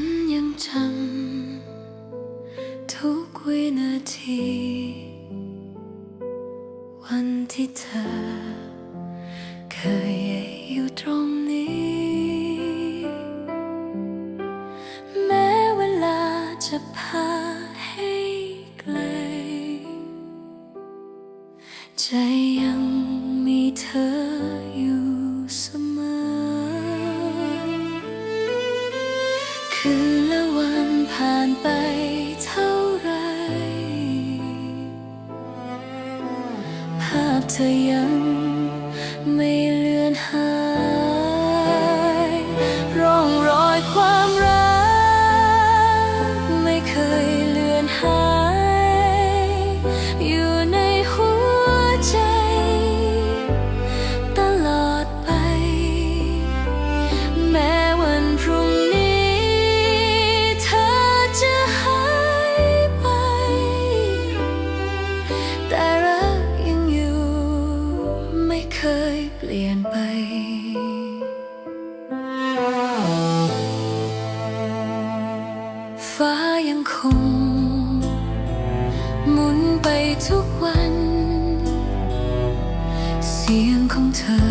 ฉันยังจำทุกวินาที วันที่เธอ เคยอยู่ตรงนี้ แม้เวลาจะพาน เธอยังไม่เลือนหาย เปลี่ยนไป ฟ้ายังคง หมุนไปทุกวัน เสียงของเธอ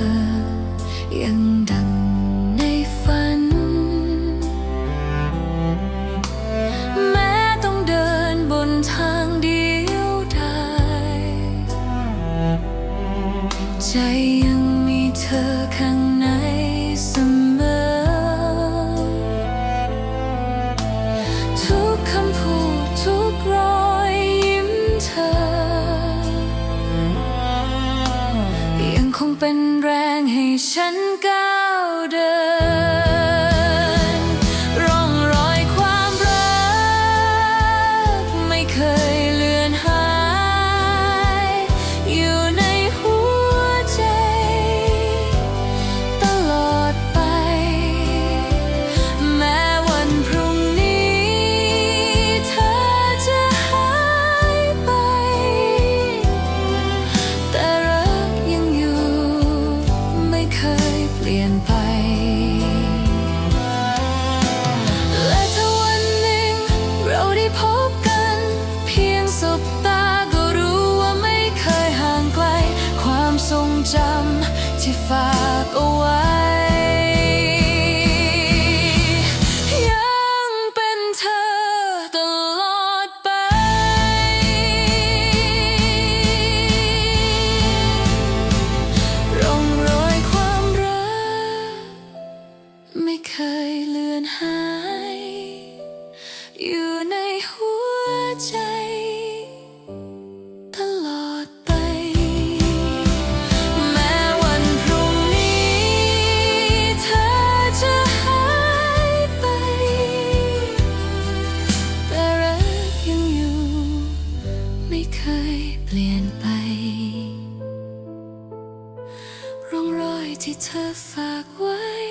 ยัง ฉันก้าวเดิน ร่องรอยความรักไม่เคย ลี่ยนไป ไม่เคยเลือนหาย อยู่ในหัวใจ ตลอดไป แม้วันพรุ่งนี้ เธอจะหายไป แต่รักยังอยู่ ไม่เคยเปลี่ยนไปร่องรอยที่เธอฝากไว้